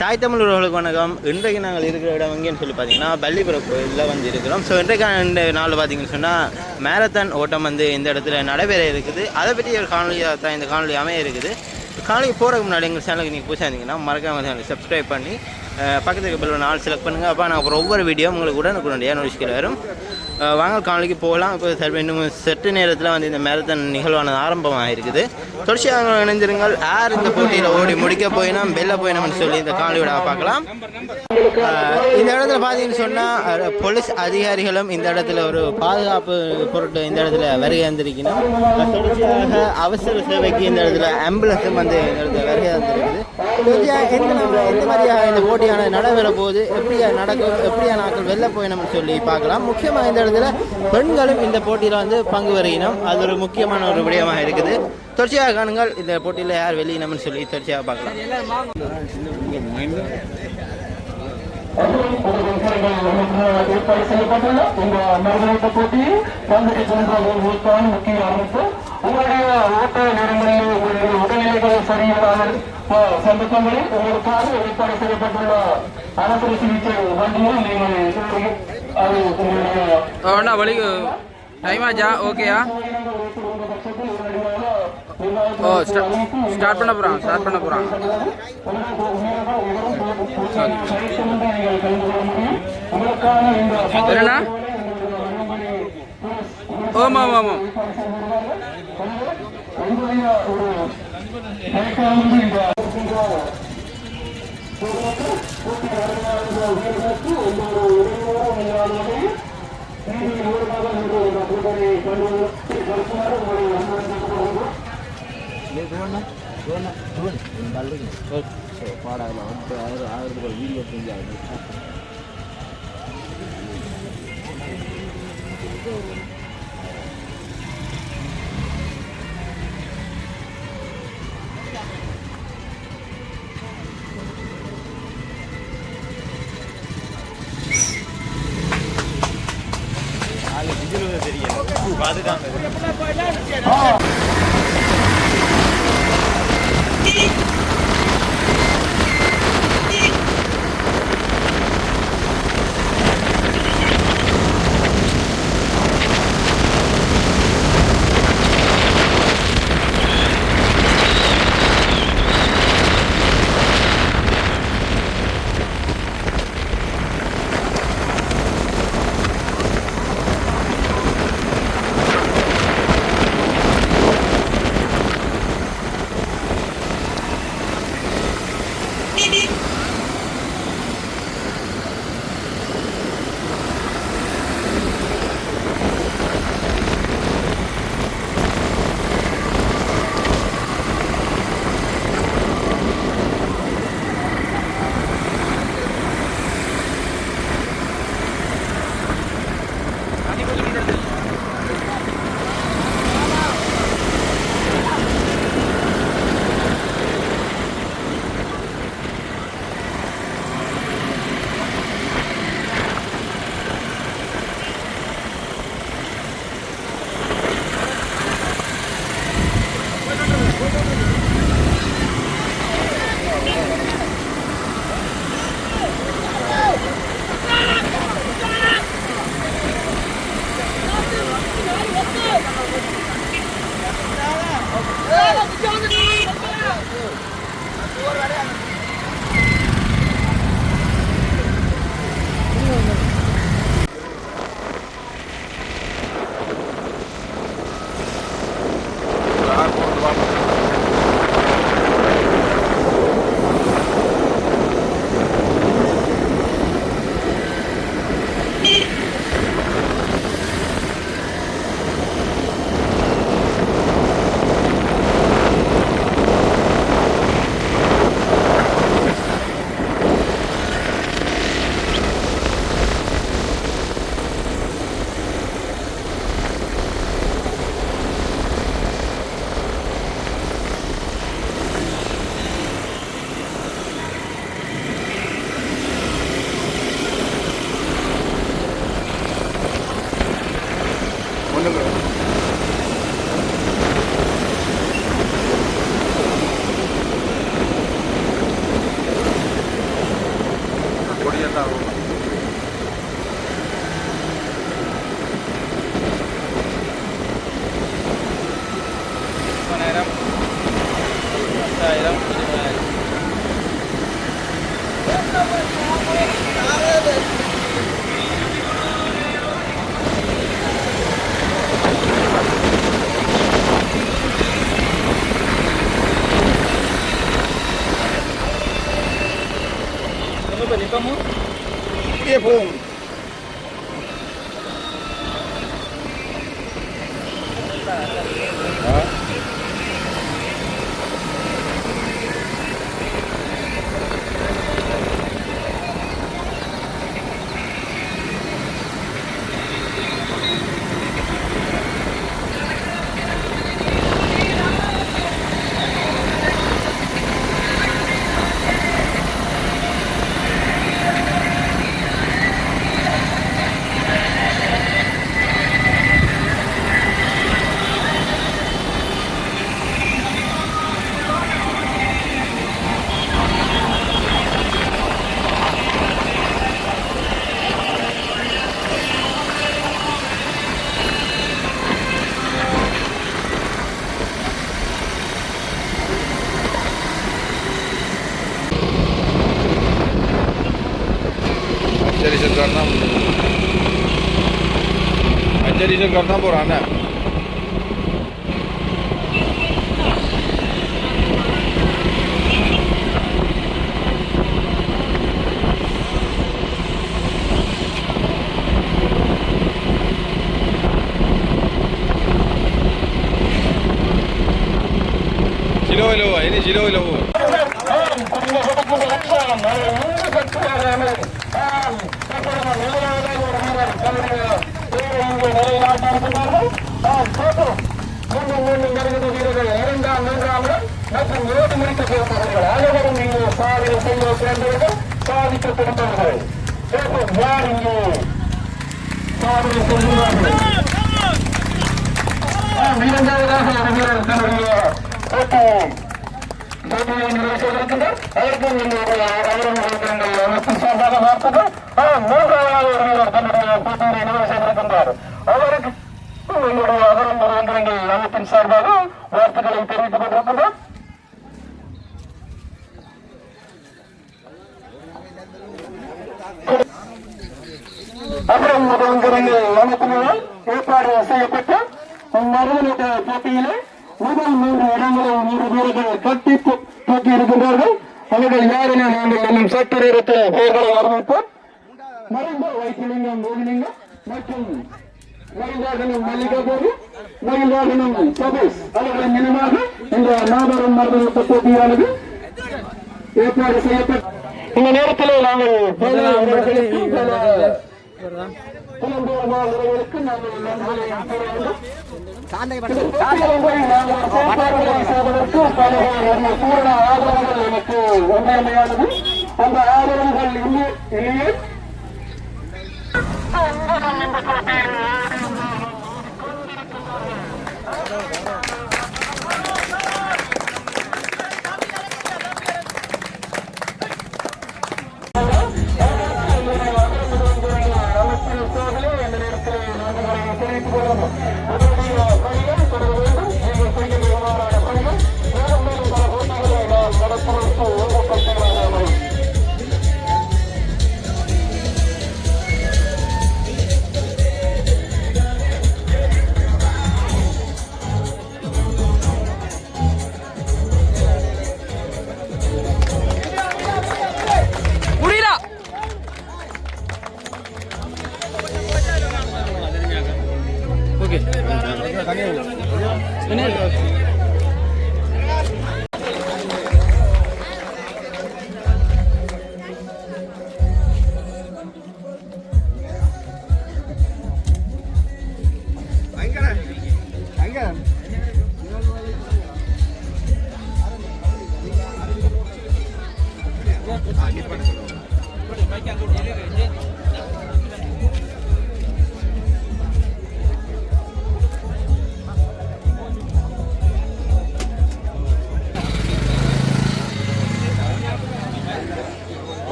தாய் தமிழ் உறவுகளுக்கு வணக்கம். இன்றைக்கு நாங்கள் இருக்கிற இடம் எங்கேன்னு சொல்லி பார்த்தீங்கன்னா பள்ளிப்புறம் கோயிலில் வந்து இருக்கிறோம். ஸோ இன்றைக்கான இந்த நாள் பார்த்தீங்கன்னு சொன்னால் மேரத்தான் ஓட்டம் வந்து இந்த இடத்துல நடைபெற இருக்குது. அதை பற்றி ஒரு காணொலியாக தான் இந்த காணொலி அமைய இருக்குது. காணொலி போகிறதுக்கு முன்னாடி எங்கள் சேனலுக்கு நீங்கள் புதுசாக இருந்தீங்கன்னா மறக்காம சேனலுக்கு சப்ஸ்கிரைப் பண்ணி பக்கத்துக்கு பில் நாள் செலக்ட் பண்ணுங்கள் அப்போ நான் அப்புறம் ஒவ்வொரு வீடியோ உங்களுக்கு உடனுக்குடனடியாக நோட்டிஃபிகேஷன் வரும். வாங்க காணொலிக்கு போகலாம். இப்போ சரி இன்னும் செட்டு நேரத்தில் வந்து இந்த மேரத்தான் நிகழ்வானது ஆரம்பமாக இருக்குது. தொடர்ச்சியாக இணைஞ்சிருங்கள் யார் இந்த போட்டியில் ஓடி முடிக்க போயினோம் வெளில போயினோம்னு சொல்லி இந்த காணொலியோட பார்க்கலாம். இந்த இடத்துல பார்த்தீங்கன்னு சொன்னால் போலீஸ் அதிகாரிகளும் இந்த இடத்துல ஒரு பாதுகாப்பு பொருட்டு இந்த இடத்துல வருகை வந்திருக்கணும் தொடர்ச்சியாக அவசர சேவைக்கு இந்த இடத்துல ஆம்புலன்ஸும் வந்து இந்த இடத்துல வருகை வந்திருக்குது தொடர்ச்சியாக எந்த எந்த மாதிரியாக இந்த போட்டியான நடைபெற போகுது எப்படியா நடக்கும் எப்படியா நாட்கள் வெளில போயினோம்னு சொல்லி பார்க்கலாம். முக்கியமாக இந்த இடத்துல பெண்களும் இந்த போட்டியில் வந்து பங்கு வருகினோம் அது ஒரு முக்கியமான ஒரு விடயமாக இருக்குது. தொடர்ச்சியாக காணுங்கள் இந்த போட்டியில் யார் வெளியினம்னு சொல்லி தொடர்ச்சியாக பார்க்கலாம். ஏற்பாடு செய்யப்பட்டுள்ள இந்த மருதநீட்ட போட்டி பங்குக்கு சென்ற முக்கிய அமைப்பு உங்களுடைய ஓட்ட நேரங்களில் உங்களுடைய உடல்நிலைகள் சரியில்லாமல் சந்தர்ப்பங்களில் உங்களுக்காக ஏற்பாடு செய்யப்பட்டுள்ள அவசர சிகிச்சை வண்டியில் நீங்கள் அது உங்களுடைய வழி ஓகேயா ஓ ஸ்டார்ட் பண்ண போகிறான் ஸ்டார்ட் பண்ண போகிறான் என்னண்ணா? ஆமாம் ஆமாம் பாடாகல வந்து ஆயிரம் ஆயிரத்துக்கு ஒரு வீடியோ செஞ்சு ஆகுது बाद Como? bom. அச்சரி சர்க்கார் தான் போகிறான் கிலோவில் இனி கிலோவில் இரண்டாம் மூன்றாம் இடம் மற்றும் ஏழு முடிக்க நீங்கள் அனைவரும் இங்கு சாதனை செய்ய சேர்ந்தவர்கள் சாதிக்க கொடுப்பார்கள் யார் இங்கு? சாதனை செய்கிறார்கள் இரண்டாவதாக ஒரு தன்னுடைய போட்டியை நிறைவு எங்களுடைய அவரும் இருக்கிறங்கள் சார்பாக வாழ்த்துக்கள் மூன்றாவது தன்னுடைய போட்டியை நிறைவு செய்திருக்கின்றார். அவருக்கு எங்களுடைய அவரும் அமைப்பின் சார்பாக வார்த்தைகளை தெரிவித்துக் கொண்டிருக்கின்றோம். அப்புறம் முதல்வர்கள் அமைப்பினால் ஏற்பாடு செய்யப்பட்ட மருதநீட்ட போட்டியிலே முதல் மூன்று இடங்களை மூன்று வீரர்கள் கட்டி தூக்கி இருக்கின்றார்கள் அவர்கள் யாரென நாங்கள் இன்னும் சட்ட நேரத்தில் பெயர்களை அறிவிப்போம் மறைந்த வைத்திலிங்கம் கோவிலிங்கம் மற்றும் மயில்வாகனம் மல்லிகாபோது மயில்வாகனம் சதீஷ் அவர்களின் நினைவாக இந்த நாதரம் மருதநீட்ட போட்டியானது ஏற்பாடு செய்யப்பட்ட இந்த நேரத்தில் நாங்கள் பூரண ஆதரவுகள் எனக்கு ஒன்றியமையானது அந்த ஆதரவுகள் இல்லை இல்லையே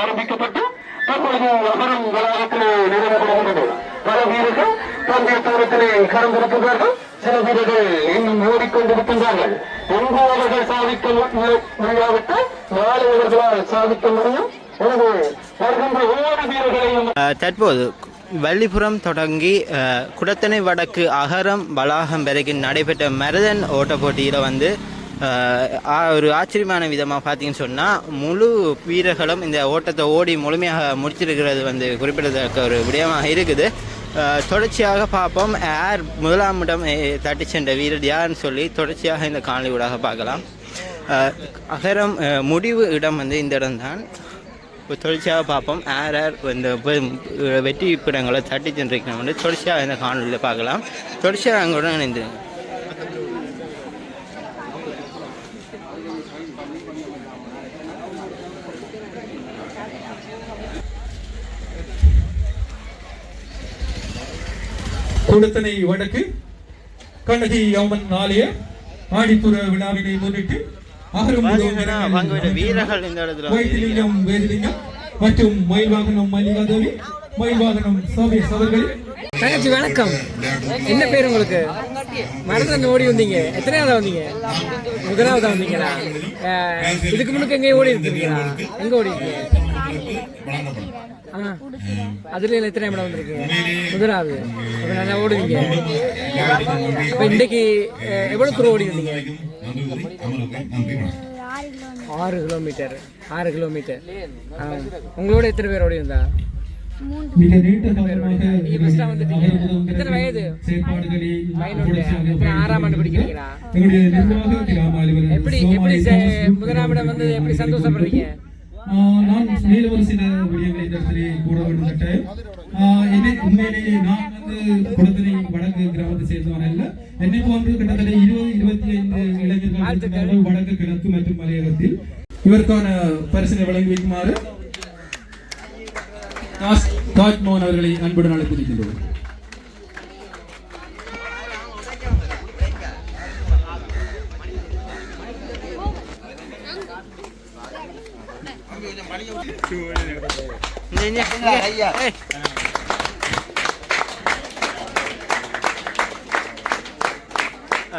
ஆரம்பிக்கப்பட்டு தற்பொழுது நகரம் வளாகத்திலே நிறுவப்படுகின்றது. பல வீரர்கள் பந்தய தூரத்திலே கடந்திருக்கின்றார்கள். சில வீரர்கள் இன்னும் ஓடிக்கொண்டிருக்கின்றார்கள். எங்கு அவர்கள் சாதிக்க முடியாவிட்டால் நாளை அவர்களால் சாதிக்க முடியும். எனவே வருகின்ற ஒவ்வொரு வீரர்களையும் தற்போது வள்ளிபுரம் தொடங்கி குடத்தனை வடக்கு அகரம் வளாகம் வரைக்கும் நடைபெற்ற மரதன் ஓட்ட போட்டியில் வந்து ஒரு ஆச்சரியமான விதமாக பார்த்தீங்கன்னு சொன்னால் முழு வீரர்களும் இந்த ஓட்டத்தை ஓடி முழுமையாக முடிச்சிருக்கிறது வந்து குறிப்பிடத்தக்க ஒரு விடயமாக இருக்குது. தொடர்ச்சியாக பார்ப்போம். யார் முதலாம் இடம் தட்டி சென்ற வீரர் யாருன்னு சொல்லி தொடர்ச்சியாக இந்த காணொலி ஊடாக பார்க்கலாம். அகரம் முடிவு இடம் வந்து இந்த இடம்தான். இப்போ தொடர்ச்சியாக பார்ப்போம். யார் யார் இந்த வெற்றி இடங்களை தட்டி சென்றிருக்கணும் வந்து தொடர்ச்சியாக இந்த காணொலியில் பார்க்கலாம். தொடர்ச்சியாக அங்கோட இணைந்துருங்க கொடுத்தனை வடக்கு கண்ணகி அம்மன் ஆலய ஆடிப்புற விழாவினை முன்னிட்டு பார்த்தீங்கன்னா பங்குவிட்ட வீரர்கள். இந்த இடத்துல. வைத்திலிங்கம் வேதிலிங்கம் மற்றும் மயில்வாகனம் மல்லிகாதேவி மயில்வாகனம் சோமேஷ் அவர்கள் தங்கச்சி வணக்கம். என்ன பேர் உங்களுக்கு? மரத்துல ஓடி வந்தீங்க. எத்தனையாவது வந்தீங்க? முதலாவதா வந்தீங்களா? இதுக்கு முன்னுக்கு எங்கேயும் ஓடி இருக்கீங்களா எங்க ஓடி இருக்கீங்க? அதுல எத்தனை இடம் வந்திருக்கீங்க முதலாவது. அப்ப நல்லா ஓடுவீங்க. இப்ப இன்னைக்கு அஹ், எவ்வளவு தூரம் ஓடி வந்தீங்க ஆறு கிலோமீட்டர். ஆறு கிலோமீட்டர். உங்களோட எத்தனை பேர் ஓடி. அகர்புரம் எத்தனை வயது? ஆறாம் ஆண்டு படிக்கிறீங்களா? எப்படி எப்படி முதலாம் இடம் வந்து எப்படி சந்தோஷப்படுறீங்க? நான் மேலும் சில விடயங்களை இந்த இடத்திலே வேண்டும் கட்டாயம் என்னை உண்மையிலேயே நான் வந்து குளத்தினை வடக்கு கிராமத்தை சேர்ந்தவன் அல்ல. என்னை போன்று கிட்டத்தட்ட இருபது இருபத்தி ஐந்து இளைஞர்கள் வடக்கு கிழக்கு மற்றும் மலையகத்தில். இவருக்கான பரிசனை வழங்கி வைக்குமாறு தாஜ்மோகன் அவர்களை அன்புடன் அழைத்திருக்கின்றோம்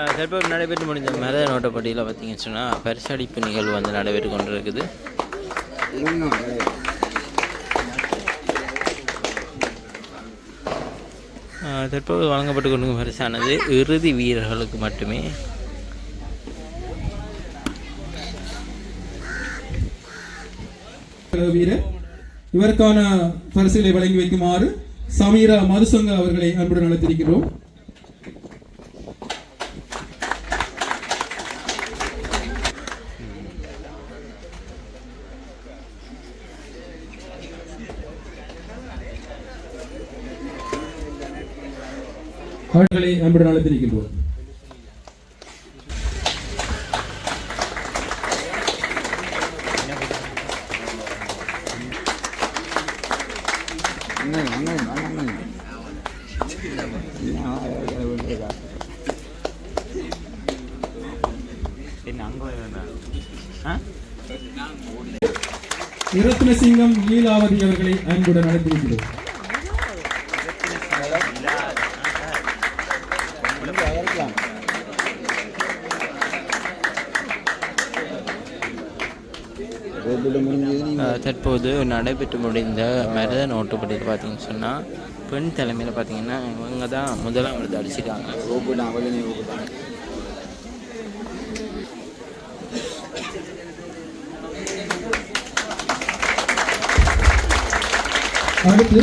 தற்போது நடைபெற்று முடிந்த மத நோட்டப்பட்டியில் பார்த்தீங்கன்னு சொன்னால் பரிசளிப்பு நிகழ்வு வந்து நடைபெற்று கொண்டு இருக்குது தற்போது வழங்கப்பட்டு கொண்டு பரிசானது இறுதி வீரர்களுக்கு மட்டுமே வீரர். இவருக்கான பரிசுகளை வழங்கி வைக்குமாறு சமீரா மதுசங்க அவர்களை அன்புடன் அழைத்திருக்கிறோம். அவர்களை அன்புடன் அழைத்திருக்கின்றோம். ரத்னசிங்கம் லீலாவதி அவர்களை அன்புடன் அழைத்திருக்கிறோம் தற்போது நடைபெற்று முடிந்த மருத நோட்டுப்படியில் பார்த்தீங்கன்னு சொன்னால் பெண் தலைமையில் பார்த்தீங்கன்னா இவங்க தான் முதலாம் விருது அடிச்சிருக்காங்க. அடுத்து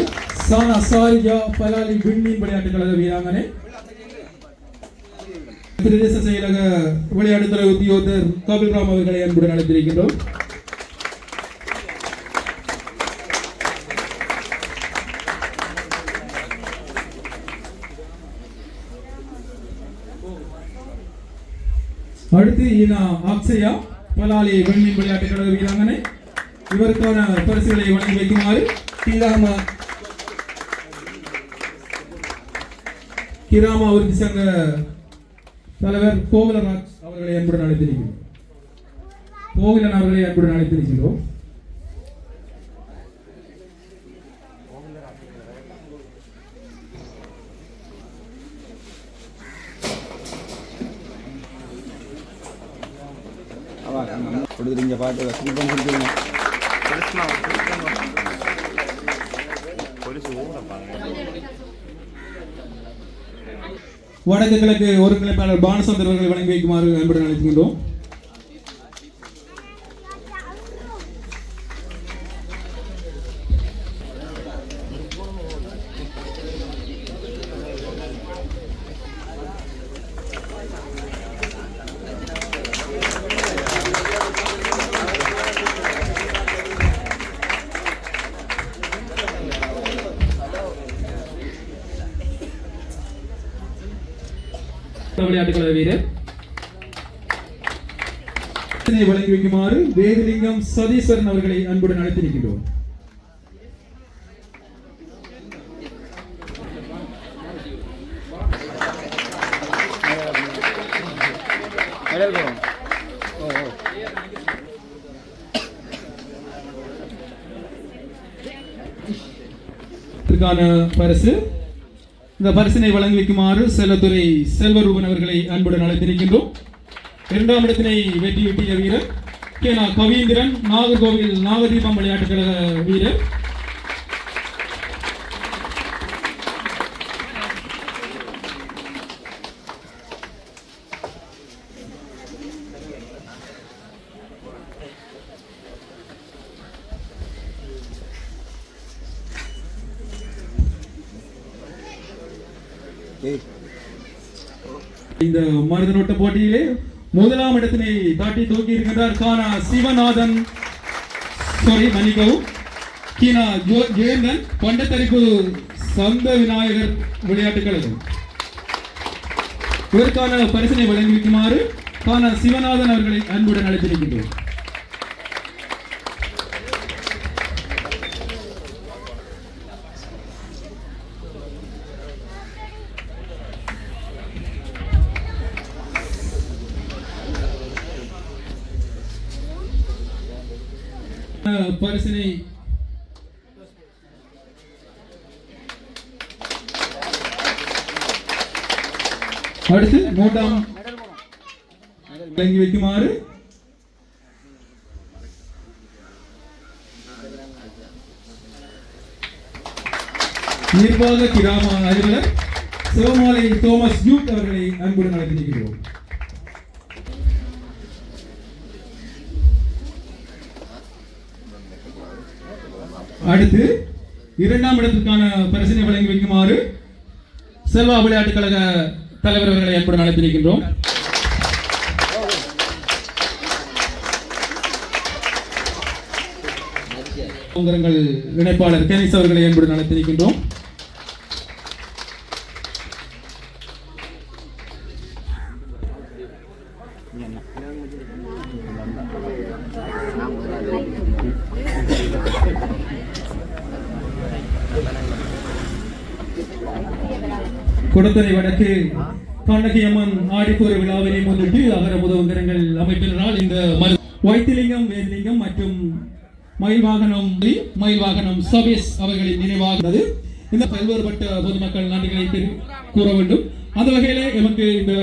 சானா சாரியா பலாலி விண்மீன் விளையாட்டு கழக வீராங்கனை. பிரதேச செயலக விளையாட்டுத்துறை உத்தியோகத்தர் கபில்ராம் அவர்களை அன்புடன் அழைத்திருக்கின்றோம். அடுத்து இனா அக்ஷயா பலாலி விண்மீன் விளையாட்டு கழக வீராங்கனை. இவருக்கான பரிசுகளை வழங்கி வைக்குமாறு ಶ್ರೀರಾಮ கிராம அவருக்கு சங்க தலைவர் கோவிலராஜ் அவர்களை அன்புடன் அழைத்திருக்கிறோம். கோவிலன் அவர்களை அன்புடன் அழைத்திருக்கிறோம். கொடுத்துருங்க பாட்டு கொடுத்துருங்க வடக்கு கிழக்கு ஒருங்கிணைப்பாளர் பானசந்தர் அவர்களை வழங்கி வைக்குமாறு அன்புடன் அழைக்கின்றோம் விளையாட்டுக்கழக வீரர். வழங்கி வைக்குமாறு வேதலிங்கம் சதீஸ்வரன் அவர்களை அன்புடன் அழைத்திருக்கின்றோம். பரிசு இந்த பரிசினை வழங்கி வைக்குமாறு செல்லத்துறை செல்வரூபன் அவர்களை அன்புடன் அழைத்திருக்கின்றோம். இரண்டாம் இடத்தினை வெற்றி வெட்டிய வீரர் நா கவீந்திரன் நாகர்கோவில் நாகதீபம் விளையாட்டுக் கழக வீரர் இந்த மருதனோட்ட போட்டியிலே முதலாம் இடத்தினை தாட்டி தூக்கி இருக்கின்றார் கானா சிவநாதன். சாரி மன்னிக்கவும். கீனா ஜோ- பண்டத்தரிப்பு கொண்டத்தரிப்பு சொந்த விநாயகர் விளையாட்டுக் கழகம். இதற்கான பரிசனை வழங்கி வைக்குமாறு கானா சிவநாதன் அவர்களை அன்புடன் அழைத்திருக்கின்றோம் அஹ், பரிசினை அடுத்து மூன்றாம் வழங்கி வைக்குமாறு நிர்வாக கிராம அலுவலர் சிவமாலை தோமஸ் ஜூட் அவர்களை அன்புடன் அழைத்திருக்கிறோம் அடுத்து இரண்டாம் இடத்திற்கான பரிசினை வழங்கி வைக்குமாறு செல்வா விளையாட்டுக் கழக தலைவர் அவர்களை அன்புடன் அழைத்திருக்கின்றோம் இணைப்பாளர் கேனிஸ் அவர்களை அன்புடன் அழைத்திருக்கின்றோம் குடத்துறை வடக்கு கண்ணகி அம்மன் ஆடிப்பூர விழாவினை முன்னிட்டு அகர உதவுகரங்கள் அமைப்பினரால் இந்த மரு வைத்திலிங்கம் வேதிலிங்கம் மற்றும் மயில் வாகனம் மயில் வாகனம் சபேஸ் அவர்களின் நினைவாகிறது இந்த பல்வேறுபட்ட பொதுமக்கள் நன்றிகளை கூற வேண்டும். அந்த வகையிலே எமக்கு இந்த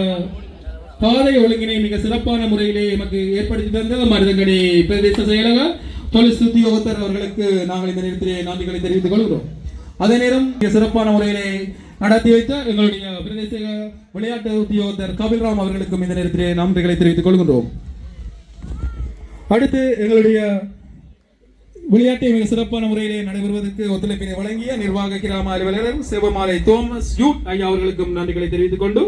பாதை ஒழுங்கினை மிக சிறப்பான முறையிலே எமக்கு ஏற்படுத்தி தந்த மருதங்கடி பிரதேச செயலக தொழில் சுத்தியோகத்தர் அவர்களுக்கு நாங்கள் இந்த நேரத்திலே நன்றிகளை தெரிவித்துக் கொள்கிறோம். அதே நேரம் மிக சிறப்பான முறையிலே நடத்தி வைத்த எங்களுடைய பிரதேச விளையாட்டு உத்தியோகத்தர் கபில்ராம் அவர்களுக்கும் இந்த நேரத்திலே நன்றிகளை தெரிவித்துக் கொள்கின்றோம். அடுத்து எங்களுடைய விளையாட்டை மிக சிறப்பான முறையிலே நடைபெறுவதற்கு ஒத்துழைப்பினை வழங்கிய நிர்வாக கிராம அலுவலர் சிவமாலை தோமஸ் ஜூட் ஐயா அவர்களுக்கும் நன்றிகளை தெரிவித்துக் கொண்டு